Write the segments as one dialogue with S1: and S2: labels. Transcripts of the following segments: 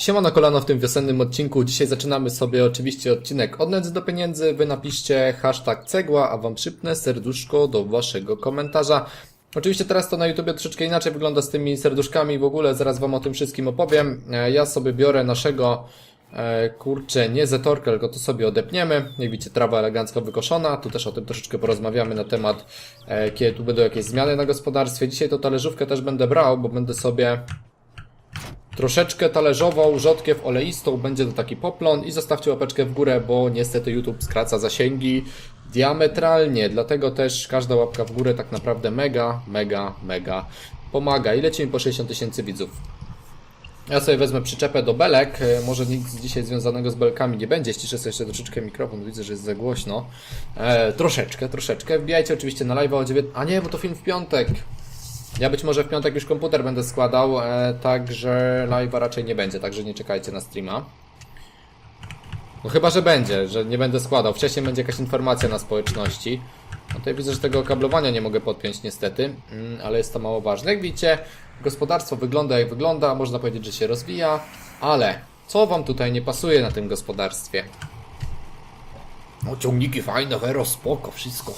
S1: Siemano kolano w tym wiosennym odcinku. Dzisiaj zaczynamy sobie oczywiście odcinek od nędzy do pieniędzy. Wy napiszcie hashtag cegła, a wam przypnę serduszko do waszego komentarza. Oczywiście teraz to na YouTubie troszeczkę inaczej wygląda z tymi serduszkami w ogóle, zaraz wam o tym wszystkim opowiem. E, Ja sobie biorę naszego, e, kurczę, nie zetorkę, tylko to sobie odepniemy. Jak widzicie, trawa elegancko wykoszona. Tu też o tym troszeczkę porozmawiamy na temat, e, kiedy tu będą jakieś zmiany na gospodarstwie. Dzisiaj to talerzówkę też będę brał, bo będę sobie troszeczkę talerzową, rzodkiew oleistą, będzie to taki poplon i zostawcie łapeczkę w górę, bo niestety YouTube skraca zasięgi diametralnie, dlatego też każda łapka w górę tak naprawdę mega, mega, mega pomaga i lecimy po 60 tysięcy widzów. Ja sobie wezmę przyczepę do belek, e, może nic dzisiaj związanego z belkami nie będzie, ściszę sobie jeszcze troszeczkę mikrofon, widzę, że jest za głośno. E, troszeczkę, troszeczkę. Wbijajcie oczywiście na live o 9... A nie, bo to film w piątek. Ja być może w piątek już komputer będę składał, e, także live'a raczej nie będzie, także nie czekajcie na streama. No chyba, że będzie, że nie będę składał. Wcześniej będzie jakaś informacja na społeczności. No tutaj widzę, że tego kablowania nie mogę podpiąć niestety, mm, ale jest to mało ważne. Jak widzicie, gospodarstwo wygląda jak wygląda, można powiedzieć, że się rozwija, ale co wam tutaj nie pasuje na tym gospodarstwie? No ciągniki fajne, wero, spoko, wszystko.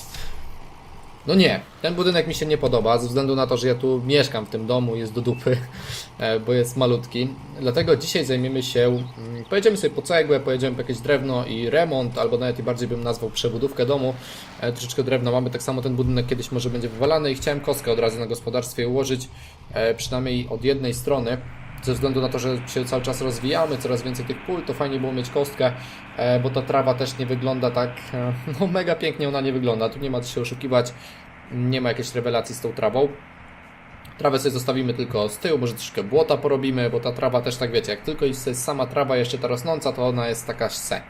S1: No nie, ten budynek mi się nie podoba, ze względu na to, że ja tu mieszkam w tym domu, jest do dupy, e, bo jest malutki. Dlatego dzisiaj zajmiemy się, mm, pojedziemy sobie po cegłę, pojedziemy po jakieś drewno i remont, albo nawet i bardziej bym nazwał przebudówkę domu. E, Troszeczkę drewna mamy, tak samo ten budynek kiedyś może będzie wywalany i chciałem kostkę od razu na gospodarstwie ułożyć, e, przynajmniej od jednej strony. Ze względu na to, że się cały czas rozwijamy, coraz więcej tych pól, to fajnie było mieć kostkę, e, bo ta trawa też nie wygląda tak, e, no mega pięknie ona nie wygląda, tu nie ma co się oszukiwać, nie ma jakiejś rewelacji z tą trawą. Trawę sobie zostawimy tylko z tyłu, może troszkę błota porobimy, bo ta trawa też tak wiecie, jak tylko jest sama trawa jeszcze ta rosnąca, to ona jest taka se.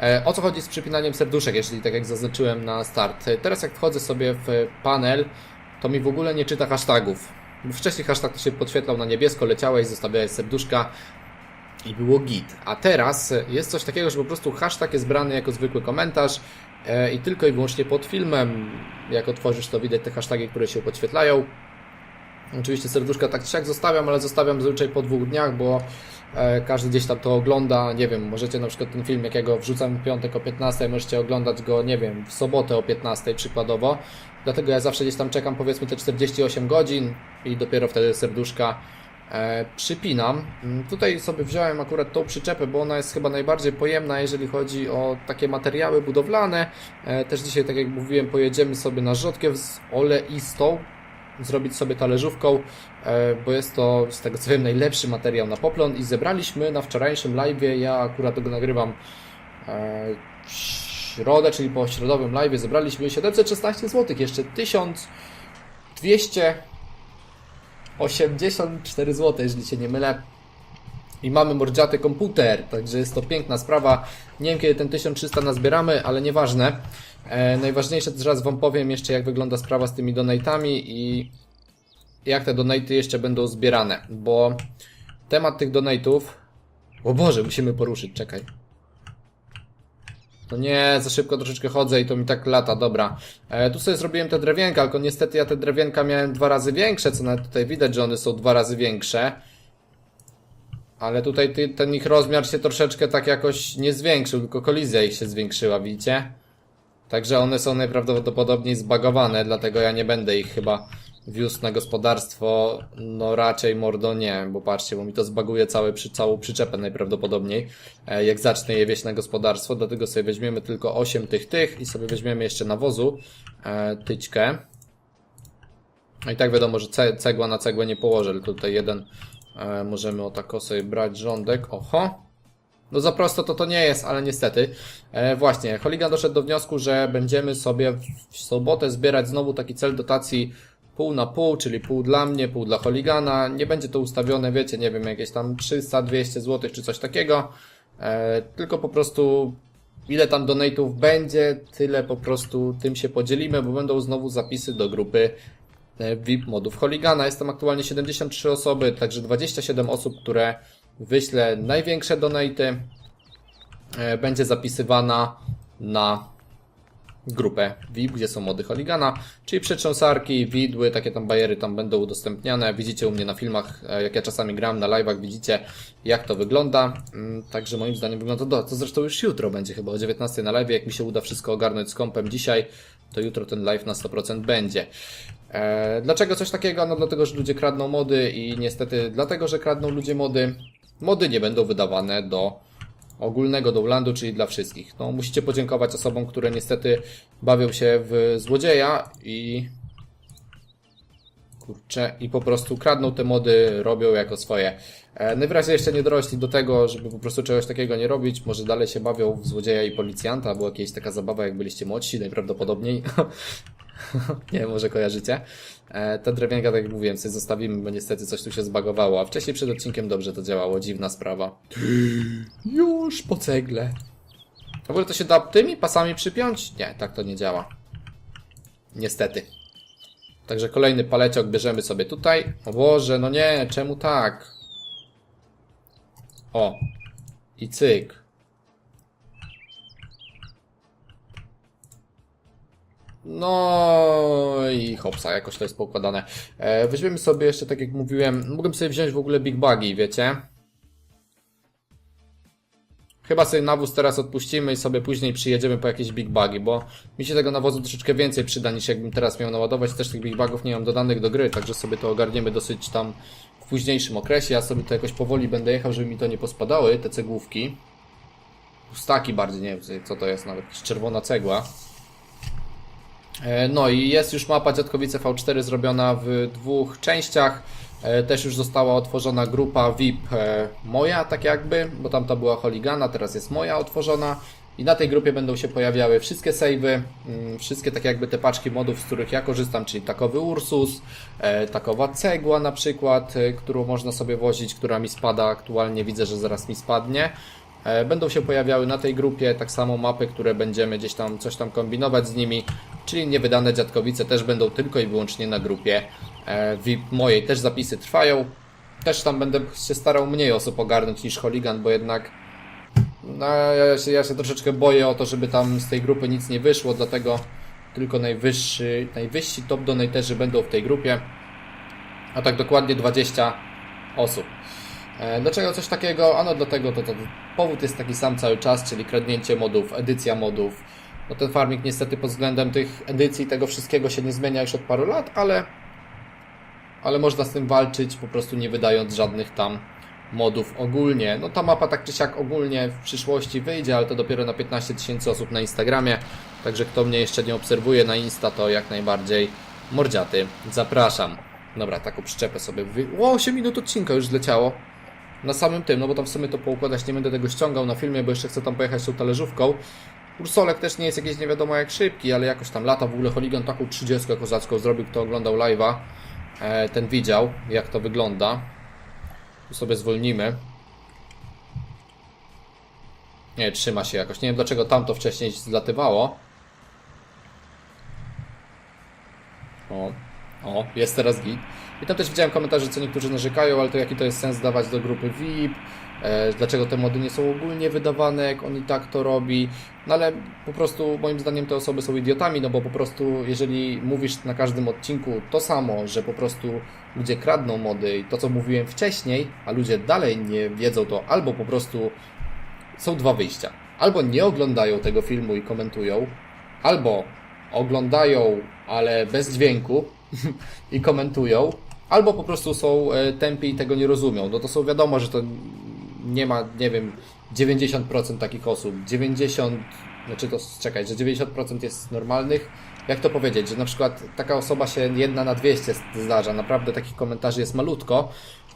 S1: E, O co chodzi z przypinaniem serduszek, jeżeli tak jak zaznaczyłem na start? Teraz jak wchodzę sobie w panel, to mi w ogóle nie czyta hashtagów. Wcześniej hashtag to się podświetlał na niebiesko, leciałeś, zostawiałeś serduszka i było git. A teraz jest coś takiego, że po prostu hashtag jest brany jako zwykły komentarz e, i tylko i wyłącznie pod filmem, jak otworzysz to widać te hasztagi, które się podświetlają. Oczywiście serduszka tak czy siak zostawiam, ale zostawiam zazwyczaj po dwóch dniach, bo e, każdy gdzieś tam to ogląda. Nie wiem, możecie na przykład ten film, jak ja go wrzucam w piątek o 15, możecie oglądać go, nie wiem, w sobotę o 15 przykładowo. Dlatego ja zawsze gdzieś tam czekam powiedzmy te 48 godzin i dopiero wtedy serduszka e, przypinam. Mm, Tutaj sobie wziąłem akurat tą przyczepę, bo ona jest chyba najbardziej pojemna, jeżeli chodzi o takie materiały budowlane. E, też dzisiaj, tak jak mówiłem, pojedziemy sobie na rzodkiew z oleistą, zrobić sobie talerzówką, e, bo jest to z tego co wiem najlepszy materiał na poplon i zebraliśmy na wczorajszym live, ja akurat go nagrywam e, środę, czyli po środowym live zebraliśmy 716 zł, jeszcze 1284 zł, jeżeli się nie mylę. I mamy mordziaty komputer, także jest to piękna sprawa. Nie wiem kiedy ten 1300 nazbieramy, ale nieważne. E, najważniejsze to zaraz Wam powiem jeszcze jak wygląda sprawa z tymi donatami i jak te donaty jeszcze będą zbierane, bo temat tych donatów... O Boże, musimy poruszyć, czekaj. To nie, za szybko troszeczkę chodzę i to mi tak lata, dobra. E, tu sobie zrobiłem te drewienka, tylko niestety ja te drewienka miałem dwa razy większe, co nawet tutaj widać, że one są dwa razy większe. Ale tutaj ty, ten ich rozmiar się troszeczkę tak jakoś nie zwiększył, tylko kolizja ich się zwiększyła, widzicie? Także one są najprawdopodobniej zbagowane, dlatego ja nie będę ich chyba wiózł na gospodarstwo. No raczej mordo nie, bo patrzcie, bo mi to zbaguje całe, przy, całą przyczepę najprawdopodobniej, e, jak zacznę je wieść na gospodarstwo, dlatego sobie weźmiemy tylko 8 tych tych i sobie weźmiemy jeszcze nawozu e, tyćkę. No i tak wiadomo, że ce, cegła na cegłę nie położę, tylko tutaj jeden e, możemy o tako sobie brać rządek. Oho, no za prosto to to nie jest, ale niestety. E, właśnie, Holigan doszedł do wniosku, że będziemy sobie w sobotę zbierać znowu taki cel dotacji pół na pół, czyli pół dla mnie, pół dla Holigana. Nie będzie to ustawione, wiecie, nie wiem, jakieś tam 300-200 zł czy coś takiego. E, tylko po prostu ile tam donate'ów będzie, tyle po prostu tym się podzielimy, bo będą znowu zapisy do grupy e, VIP modów Holigana. Jestem aktualnie 73 osoby, także 27 osób, które wyślę największe donaty, e, będzie zapisywana na grupę VIP, gdzie są mody Holigana, czyli przetrząsarki, widły, takie tam bajery tam będą udostępniane. Widzicie u mnie na filmach, e, jak ja czasami gram na live'ach, widzicie jak to wygląda. Mm, Także moim zdaniem wygląda to, to zresztą już jutro będzie chyba o 19 na live, jak mi się uda wszystko ogarnąć z kompem dzisiaj, to jutro ten live na 100% będzie. E, dlaczego coś takiego? No dlatego, że ludzie kradną mody i niestety dlatego, że kradną ludzie mody, mody nie będą wydawane do ogólnego downlandu, czyli dla wszystkich. No, musicie podziękować osobom, które niestety bawią się w złodzieja i kurczę, i po prostu kradną te mody, robią jako swoje. E, najwyraźniej jeszcze nie dorośli do tego, żeby po prostu czegoś takiego nie robić. Może dalej się bawią w złodzieja i policjanta, była jakaś taka zabawa, jak byliście młodsi, najprawdopodobniej. nie wiem, może kojarzycie. E, ta drewienka, tak jak mówiłem, sobie zostawimy, bo niestety coś tu się zbagowało, a wcześniej przed odcinkiem dobrze to działało, dziwna sprawa. Już po cegle. W ogóle to się da tymi pasami przypiąć? Nie, tak to nie działa. Niestety. Także kolejny paleciok bierzemy sobie tutaj. O Boże, no nie, czemu tak? O. I cyk. No i hopsa, jakoś to jest poukładane. E, weźmiemy sobie jeszcze, tak jak mówiłem, mogłem sobie wziąć w ogóle Big Buggy, wiecie? Chyba sobie nawóz teraz odpuścimy i sobie później przyjedziemy po jakieś big bugi, bo mi się tego nawozu troszeczkę więcej przyda niż jakbym teraz miał naładować. Też tych big bugów nie mam dodanych do gry, także sobie to ogarniemy dosyć tam w późniejszym okresie. Ja sobie to jakoś powoli będę jechał, żeby mi to nie pospadały, te cegłówki. Pustaki bardziej, nie wiem co to jest, nawet czerwona cegła. E, No i jest już mapa Dziadkowice V4 zrobiona w dwóch częściach. E, Też już została otworzona grupa VIP e, moja, tak jakby, bo tamta była Holigana, teraz jest moja otworzona. I na tej grupie będą się pojawiały wszystkie savey, mm, wszystkie tak jakby te paczki modów, z których ja korzystam, czyli takowy Ursus, takowa cegła na przykład, którą można sobie wozić, która mi spada aktualnie, widzę, że zaraz mi spadnie. Będą się pojawiały na tej grupie tak samo mapy, które będziemy gdzieś tam coś tam kombinować z nimi, czyli niewydane dziadkowice też będą tylko i wyłącznie na grupie e, VIP mojej. Też zapisy trwają. Też tam będę się starał mniej osób ogarnąć niż Holigan, bo jednak no, ja, się, ja się troszeczkę boję o to, żeby tam z tej grupy nic nie wyszło, dlatego tylko najwyższy, najwyżsi top donaterzy będą w tej grupie, a tak dokładnie 20 osób. E, Dlaczego coś takiego? Ano dlatego, to, to powód jest taki sam cały czas, czyli kradnięcie modów, edycja modów. No ten farming niestety pod względem tych edycji tego wszystkiego się nie zmienia już od paru lat, ale ale można z tym walczyć po prostu nie wydając żadnych tam modów ogólnie. No ta mapa tak czy siak ogólnie w przyszłości wyjdzie, ale to dopiero na 15 tysięcy osób na Instagramie, także kto mnie jeszcze nie obserwuje na Insta, to jak najbardziej mordziaty zapraszam. Dobra, taką przyczepę sobie. Ło, 8 minut odcinka już zleciało. Na samym tym, no bo tam w sumie to poukładać nie będę tego ściągał na filmie, bo jeszcze chcę tam pojechać tą talerzówką. Ursolek też nie jest jakiś nie wiadomo jak szybki, ale jakoś tam lata. W ogóle Holigan taką 30 kozacką zrobił, kto oglądał live'a, e, ten widział, jak to wygląda. Tu sobie zwolnimy. Nie, trzyma się jakoś. Nie wiem dlaczego tam to wcześniej zlatywało. O, o, jest teraz git. I tam też widziałem komentarze, co niektórzy narzekają, ale to jaki to jest sens dawać do grupy VIP, e, dlaczego te mody nie są ogólnie wydawane, jak on i tak to robi. No ale po prostu moim zdaniem te osoby są idiotami, no bo po prostu jeżeli mówisz na każdym odcinku to samo, że po prostu ludzie kradną mody i to co mówiłem wcześniej, a ludzie dalej nie wiedzą to, albo po prostu są dwa wyjścia. Albo nie oglądają tego filmu i komentują, albo oglądają, ale bez dźwięku i komentują, albo po prostu są e, tępi i tego nie rozumią. No to są wiadomo, że to nie ma, nie wiem, 90% takich osób. 90, znaczy to czekaj, że 90% jest normalnych. Jak to powiedzieć, że na przykład taka osoba się jedna na 200 zdarza. Naprawdę takich komentarzy jest malutko,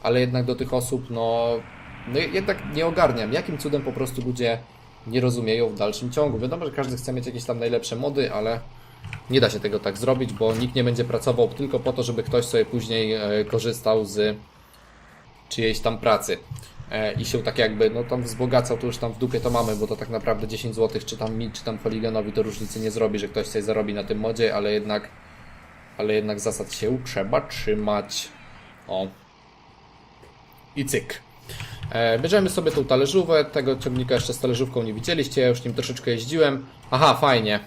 S1: ale jednak do tych osób, no, no jednak nie ogarniam. Jakim cudem po prostu ludzie nie rozumieją w dalszym ciągu. Wiadomo, że każdy chce mieć jakieś tam najlepsze mody, ale nie da się tego tak zrobić, bo nikt nie będzie pracował tylko po to, żeby ktoś sobie później e, korzystał z czyjejś tam pracy e, i się tak jakby, no tam wzbogacał, to już tam w dupie to mamy, bo to tak naprawdę 10 zł, czy tam mi, czy tam Poliganowi to różnicy nie zrobi, że ktoś coś zarobi na tym modzie, ale jednak ale jednak zasad się trzeba trzymać. O. I cyk. E, bierzemy sobie tą talerzówę, tego ciągnika jeszcze z talerzówką nie widzieliście, ja już nim troszeczkę jeździłem. Aha, fajnie.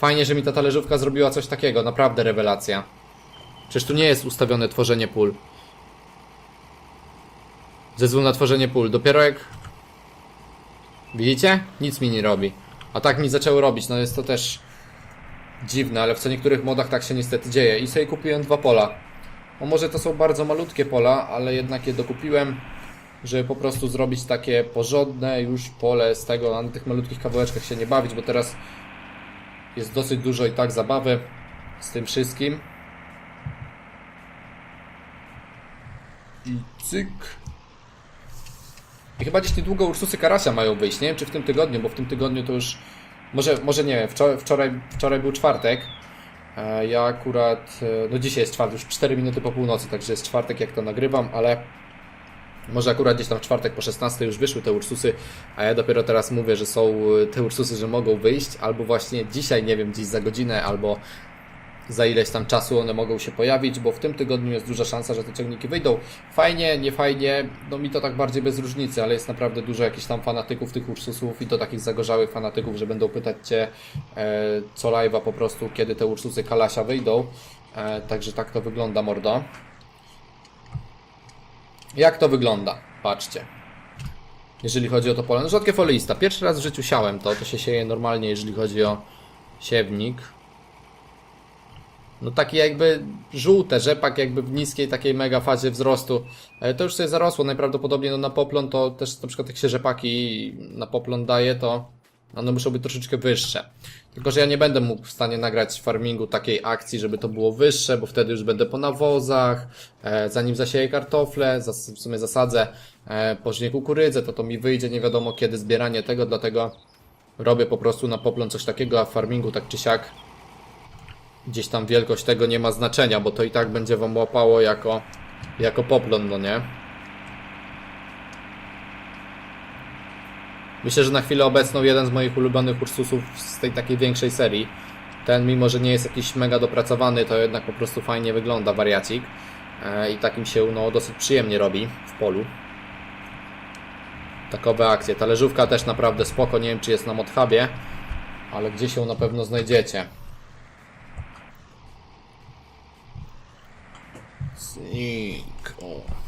S1: Fajnie, że mi ta talerzówka zrobiła coś takiego, naprawdę rewelacja. Przecież tu nie jest ustawione tworzenie pól. Zezwól na tworzenie pól. Dopiero jak... Widzicie? Nic mi nie robi. A tak mi zaczęło robić, no jest to też dziwne, ale w co niektórych modach tak się niestety dzieje. I sobie kupiłem dwa pola. No może to są bardzo malutkie pola, ale jednak je dokupiłem, żeby po prostu zrobić takie porządne już pole z tego, na tych malutkich kawałeczkach się nie bawić, bo teraz jest dosyć dużo i tak zabawy z tym wszystkim. I cyk. I chyba gdzieś niedługo Ursusy Karasia mają wyjść. Nie wiem, czy w tym tygodniu, bo w tym tygodniu to już. Może, może nie wiem, wczoraj, wczoraj, był czwartek. E, Ja akurat. e, No dzisiaj jest czwartek, już 4 minuty po północy, także jest czwartek, jak to nagrywam, ale. Może akurat gdzieś tam w czwartek po 16 już wyszły te Ursusy, a ja dopiero teraz mówię, że są e, te Ursusy, że mogą wyjść, albo właśnie dzisiaj, nie wiem, gdzieś za godzinę, albo za ileś tam czasu one mogą się pojawić, bo w tym tygodniu jest duża szansa, że te ciągniki wyjdą. Fajnie, nie fajnie, no mi to tak bardziej bez różnicy, ale jest naprawdę dużo jakichś tam fanatyków tych Ursusów i to takich zagorzałych fanatyków, że będą pytać Cię e, co live'a po prostu, kiedy te Ursusy Kalasia wyjdą. E, także tak to wygląda, mordo. Jak to wygląda? Patrzcie. Jeżeli chodzi o to pole. No rzadkie folista. Pierwszy raz w życiu siałem to. To się sieje normalnie, jeżeli chodzi o siewnik. No taki jakby żółte, rzepak jakby w niskiej takiej mega fazie wzrostu. E, To już sobie zarosło najprawdopodobniej no na poplon to też na przykład jak się rzepaki na poplon daje to one muszą być troszeczkę wyższe. Tylko, że ja nie będę mógł w stanie nagrać farmingu takiej akcji, żeby to było wyższe, bo wtedy już będę po nawozach, e, zanim zasieję kartofle, zas- w sumie zasadzę e, później kukurydzę, to to mi wyjdzie nie wiadomo kiedy zbieranie tego, dlatego robię po prostu na poplon coś takiego, a farmingu tak czy siak gdzieś tam wielkość tego nie ma znaczenia, bo to i tak będzie wam łapało jako, jako poplon, no nie? Myślę, że na chwilę obecną jeden z moich ulubionych Ursusów z tej takiej większej serii. Ten, mimo że nie jest jakiś mega dopracowany, to jednak po prostu fajnie wygląda wariacik. E, I takim się no, dosyć przyjemnie robi w polu. Takowe akcje. Talerzówka też naprawdę spoko. Nie wiem, czy jest na Modhubie, ale gdzieś ją na pewno znajdziecie. Cyk. O.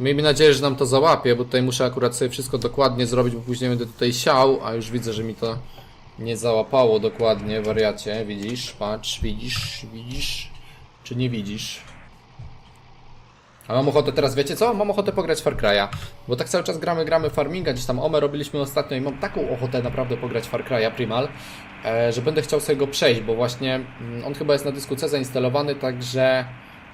S1: Miejmy nadzieję, że nam to załapie, bo tutaj muszę akurat sobie wszystko dokładnie zrobić, bo później będę tutaj siał, a już widzę, że mi to nie załapało dokładnie, wariacie. Widzisz, patrz, widzisz, widzisz, czy nie widzisz? A mam ochotę teraz, wiecie co? Mam ochotę pograć Far Cry'a, bo tak cały czas gramy, gramy farminga, gdzieś tam Ome robiliśmy ostatnio i mam taką ochotę naprawdę pograć Far Cry'a Primal, e, że będę chciał sobie go przejść, bo właśnie mm, on chyba jest na dysku C zainstalowany, także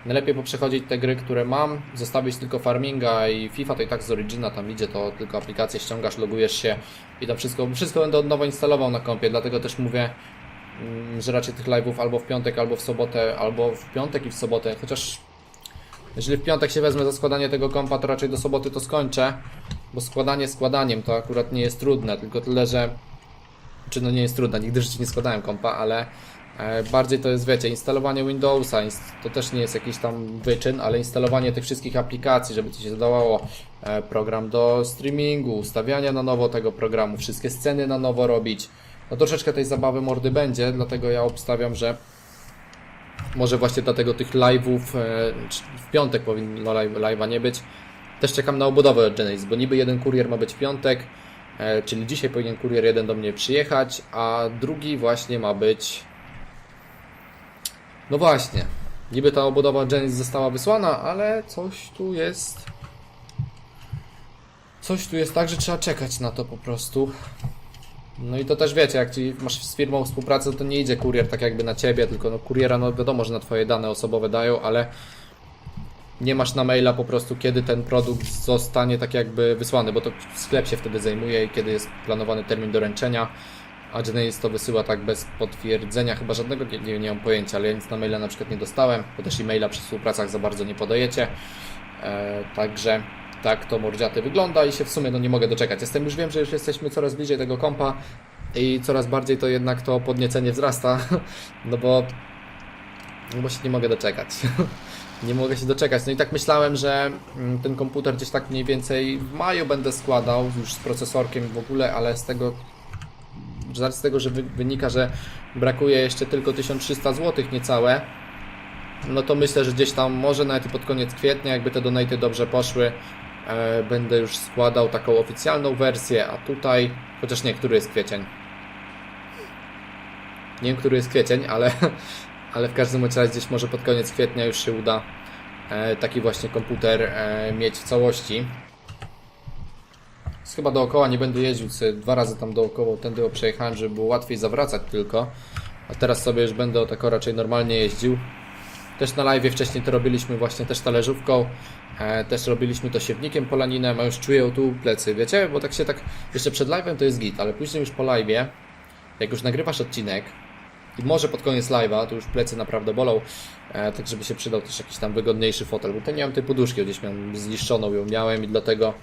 S1: najlepiej poprzechodzić te gry, które mam, zostawić tylko farminga i FIFA to i tak z Origina tam idzie, to tylko aplikację ściągasz, logujesz się i to wszystko, wszystko będę od nowa instalował na kompie, dlatego też mówię, mm, że raczej tych live'ów albo w piątek, albo w sobotę, albo w piątek i w sobotę, chociaż jeżeli w piątek się wezmę za składanie tego kompa, to raczej do soboty to skończę, bo składanie składaniem to akurat nie jest trudne, tylko tyle, że czy no nie jest trudne, nigdy w życiu nie składałem kompa, ale bardziej to jest, wiecie, instalowanie Windowsa, to też nie jest jakiś tam wyczyn, ale instalowanie tych wszystkich aplikacji, żeby ci się dodawało e, program do streamingu, ustawiania na nowo tego programu, wszystkie sceny na nowo robić, no troszeczkę tej zabawy mordy będzie, dlatego ja obstawiam, że może właśnie dlatego tych live'ów e, w piątek powinno live, live'a nie być. Też czekam na obudowę od Genesis, bo niby jeden kurier ma być w piątek, e, czyli dzisiaj powinien kurier jeden do mnie przyjechać, a drugi właśnie ma być... No właśnie, niby ta obudowa Genesis została wysłana, ale coś tu jest... Coś tu jest tak, że trzeba czekać na to po prostu. No i to też wiecie, jak ci masz z firmą współpracę, to nie idzie kurier tak jakby na ciebie, tylko no kuriera, no wiadomo, że na twoje dane osobowe dają, ale nie masz na maila po prostu, kiedy ten produkt zostanie tak jakby wysłany, bo to sklep się wtedy zajmuje i kiedy jest planowany termin doręczenia, a Genesis to wysyła tak bez potwierdzenia, chyba żadnego, nie, nie, nie mam pojęcia, ale ja nic na maila na przykład nie dostałem, bo też e-maila przy współpracach za bardzo nie podajecie, e, także tak to mordziaty wygląda i się w sumie no nie mogę doczekać. Jestem już wiem, że już jesteśmy coraz bliżej tego kompa i coraz bardziej to jednak to podniecenie wzrasta, no bo no bo się nie mogę doczekać. Nie mogę się doczekać. No i tak myślałem, że mm, ten komputer gdzieś tak mniej więcej w maju będę składał, już z procesorkiem w ogóle, ale z tego, z tego, że wy- wynika, że brakuje jeszcze tylko 1300 zł niecałe, no to myślę, że gdzieś tam może nawet pod koniec kwietnia, jakby te donaty dobrze poszły, e, będę już składał taką oficjalną wersję, a tutaj, chociaż nie, który jest kwiecień. Nie wiem, który jest kwiecień, ale, ale w każdym razie gdzieś może pod koniec kwietnia już się uda e, taki właśnie komputer e, mieć w całości. Więc Chyba dookoła nie będę jeździł, sobie dwa razy tam dookoła tędy przejechałem, żeby było łatwiej zawracać tylko. A teraz sobie już będę o tako raczej normalnie jeździł. Też na live wcześniej to robiliśmy właśnie też talerzówką. E, też robiliśmy to siewnikiem polaninem, a już czuję tu plecy, wiecie? Bo tak się tak, jeszcze przed live'em to jest git, ale później już po live'ie, jak już nagrywasz odcinek i może pod koniec live'a, to już plecy naprawdę bolą, e, tak żeby się przydał też jakiś tam wygodniejszy fotel, bo to nie mam tej poduszki, gdzieś miałem zniszczoną ją miałem i dlatego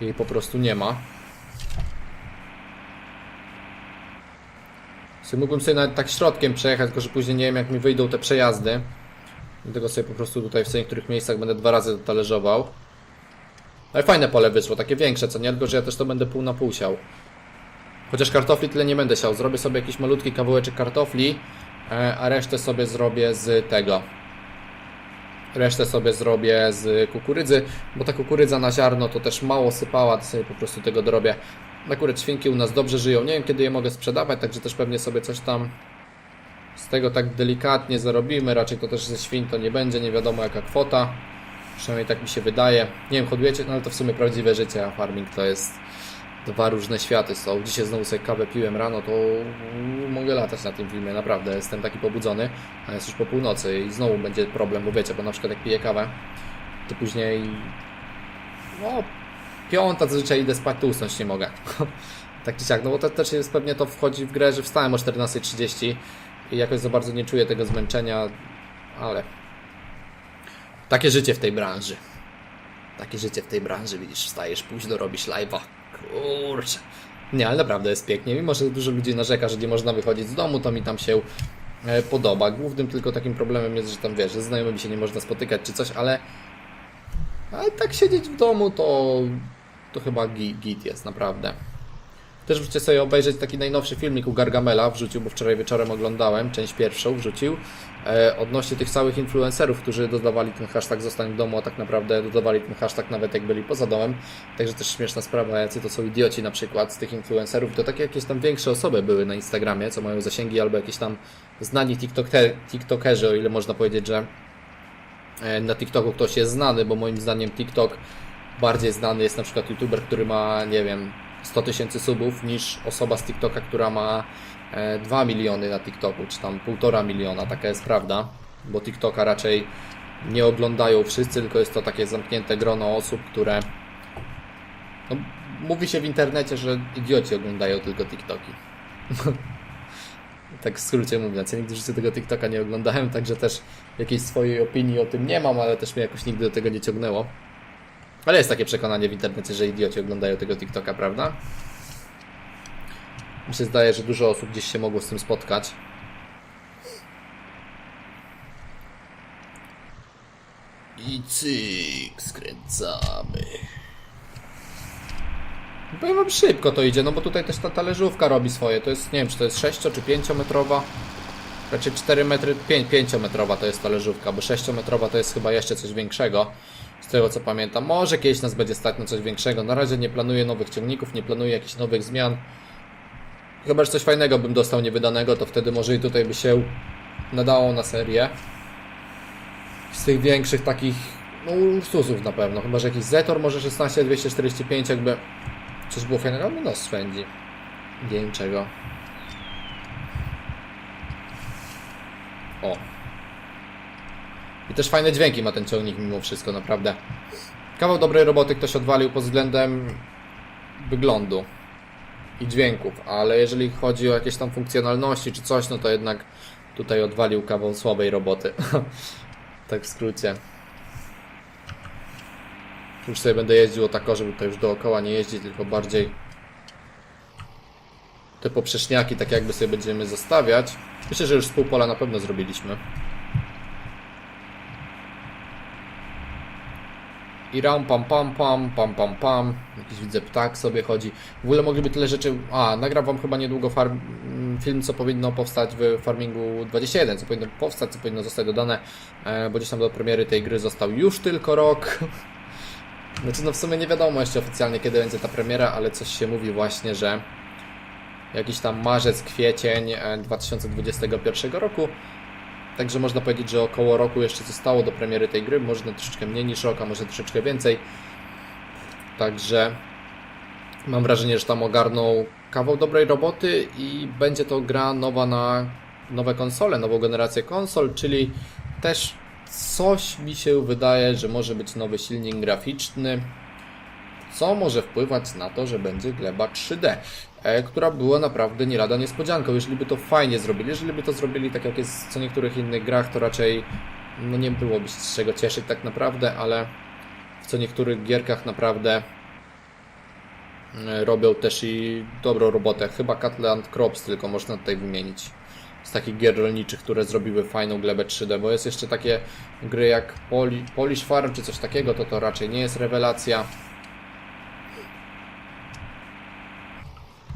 S1: jej po prostu nie ma. Mógłbym sobie nawet tak środkiem przejechać, tylko że później nie wiem jak mi wyjdą te przejazdy. Dlatego sobie po prostu tutaj w niektórych miejscach będę dwa razy talerzował. Ale fajne pole wyszło, takie większe, co nie? Tylko, że ja też to będę pół na pół siał. Chociaż kartofli tyle nie będę siał. Zrobię sobie jakiś malutki kawałeczek kartofli, e, a resztę sobie zrobię z tego. Resztę sobie zrobię z kukurydzy, bo ta kukurydza na ziarno to też mało sypała, to sobie po prostu tego dorobię. Akurat świnki u nas dobrze żyją. Nie wiem kiedy je mogę sprzedawać, także też pewnie sobie coś tam z tego tak delikatnie zarobimy. Raczej to też ze świn to nie będzie, nie wiadomo jaka kwota. Przynajmniej tak mi się wydaje. Nie wiem, hodujecie, no ale to w sumie prawdziwe życie, a farming to jest dwa różne światy są. Dzisiaj znowu sobie kawę piłem rano, to mogę latać na tym filmie, naprawdę. Jestem taki pobudzony, a jest już po północy i znowu będzie problem, bo wiecie, bo na przykład jak piję kawę, to później no, piąta zazwyczaj idę spać, to usnąć nie mogę. tak czy siak, no bo to też jest pewnie to wchodzi w grę, że wstałem o 14.30 i jakoś za bardzo nie czuję tego zmęczenia, ale takie życie w tej branży. Takie życie w tej branży, widzisz, wstajesz późno, robisz live'a. Kurczę. Nie, ale naprawdę jest pięknie. Mimo, że dużo ludzi narzeka, że nie można wychodzić z domu, to mi tam się e, podoba. Głównym tylko takim problemem jest, że tam wiesz, że znajomymi się nie można spotykać czy coś, ale, ale tak siedzieć w domu to, to chyba git jest, naprawdę. Też możecie sobie obejrzeć taki najnowszy filmik u Gargamela, wrzucił, bo wczoraj wieczorem oglądałem, część pierwszą wrzucił, e, odnośnie tych całych influencerów, którzy dodawali ten hashtag zostań w domu, a tak naprawdę dodawali ten hashtag nawet jak byli poza domem. Także też śmieszna sprawa, jacy to są idioci na przykład z tych influencerów. To takie jakieś tam większe osoby były na Instagramie, co mają zasięgi, albo jakieś tam znani TikToker, TikTokerzy, o ile można powiedzieć, że e, na TikToku ktoś jest znany, bo moim zdaniem TikTok bardziej znany jest na przykład youtuber, który ma, nie wiem, 100 tysięcy subów niż osoba z TikToka, która ma e, 2 miliony na TikToku, czy tam 1,5 miliona, taka jest prawda, bo TikToka raczej nie oglądają wszyscy, tylko jest to takie zamknięte grono osób, które no, mówi się w internecie, że idioci oglądają tylko TikToki. tak w skrócie mówiąc, ja nigdy w tego TikToka nie oglądałem, także też jakiejś swojej opinii o tym nie mam, ale też mnie jakoś nigdy do tego nie ciągnęło. Ale jest takie przekonanie w internecie, że idioci oglądają tego TikToka, prawda? Mi się zdaje, że dużo osób gdzieś się mogło z tym spotkać. I cyk, skręcamy. Powiem wam szybko to idzie, no bo tutaj też ta talerzówka robi swoje. To jest, nie wiem, czy to jest 6 czy 5 metrowa. Raczej 4 metry, 5, 5 metrowa to jest talerzówka, bo 6 metrowa to jest chyba jeszcze coś większego. Z tego co pamiętam. Może kiedyś nas będzie stać na coś większego. Na razie nie planuję nowych ciągników, nie planuję jakichś nowych zmian. Chyba, że coś fajnego bym dostał niewydanego, to wtedy może i tutaj by się nadało na serię. Z tych większych takich, no Ursusów na pewno. Chyba, że jakiś Zetor może 16245 jakby coś było fajnego, no swędzi. Nie wiem czego. O. I też fajne dźwięki ma ten ciągnik mimo wszystko, naprawdę. Kawał dobrej roboty ktoś odwalił pod względem wyglądu i dźwięków, ale jeżeli chodzi o jakieś tam funkcjonalności czy coś, no to jednak tutaj odwalił kawał słabej roboty. tak w skrócie. Już sobie będę jeździł o tako, żeby tutaj już dookoła nie jeździć, tylko bardziej te poprzeczniaki tak jakby sobie będziemy zostawiać. Myślę, że już z pół pola na pewno zrobiliśmy. I ram pam pam pam pam pam pam. Jakiś widzę ptak sobie chodzi. W ogóle mogliby tyle rzeczy. A, nagram wam chyba niedługo farm... mm, film, co powinno powstać w Farmingu 21, co powinno powstać, co powinno zostać dodane, e, bo gdzieś tam do premiery tej gry został już tylko rok. Znaczy, no w sumie nie wiadomo jeszcze oficjalnie, kiedy będzie ta premiera, ale coś się mówi właśnie, że jakiś tam marzec, kwiecień e, 2021 roku. Także można powiedzieć, że około roku jeszcze zostało do premiery tej gry. Może na troszeczkę mniej niż rok, a może troszeczkę więcej. Także mam wrażenie, że tam ogarnął kawał dobrej roboty i będzie to gra nowa na nowe konsole, nową generację konsol, czyli też coś mi się wydaje, że może być nowy silnik graficzny, co może wpływać na to, że będzie gleba 3D, e, która była naprawdę nie lada niespodzianką. Jeżeli by to fajnie zrobili, jeżeli by to zrobili tak jak jest co niektórych innych grach, to raczej no nie byłoby się z czego cieszyć tak naprawdę, ale w co niektórych gierkach naprawdę e, robią też i dobrą robotę. Chyba Catland Crops tylko można tutaj wymienić. Z takich gier rolniczych, które zrobiły fajną glebę 3D, bo jest jeszcze takie gry jak Poli, Polish Farm czy coś takiego, to to raczej nie jest rewelacja.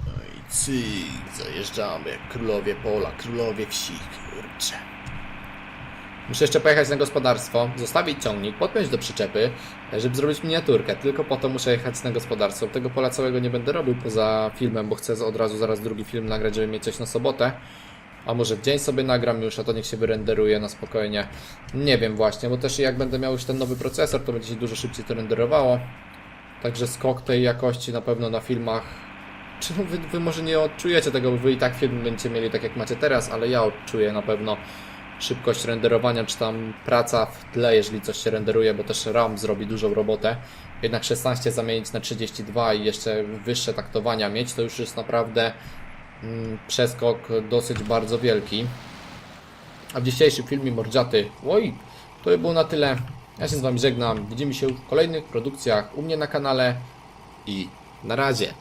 S1: No i cyk, zajeżdżamy królowie pola, królowie wsi, kurczę. Muszę jeszcze pojechać na gospodarstwo, zostawić ciągnik, podpiąć do przyczepy, żeby zrobić miniaturkę. Tylko po to muszę jechać na gospodarstwo. Tego pola całego nie będę robił poza filmem, bo chcę od razu zaraz drugi film nagrać, żeby mieć coś na sobotę. A może w dzień sobie nagram już, a to niech się wyrenderuje na spokojnie. Nie wiem właśnie, bo też jak będę miał już ten nowy procesor, to będzie się dużo szybciej to renderowało. Także skok tej jakości na pewno na filmach. Czy wy, wy może nie odczujecie tego, bo wy i tak film będziecie mieli tak jak macie teraz, ale ja odczuję na pewno szybkość renderowania, czy tam praca w tle, jeżeli coś się renderuje, bo też RAM zrobi dużą robotę. Jednak 16 zamienić na 32 i jeszcze wyższe taktowania mieć, to już jest naprawdę mm, przeskok dosyć bardzo wielki. A w dzisiejszym filmie Mordziaty, oj, to by było na tyle. Ja się z Wami żegnam. Widzimy się w kolejnych produkcjach u mnie na kanale i na razie.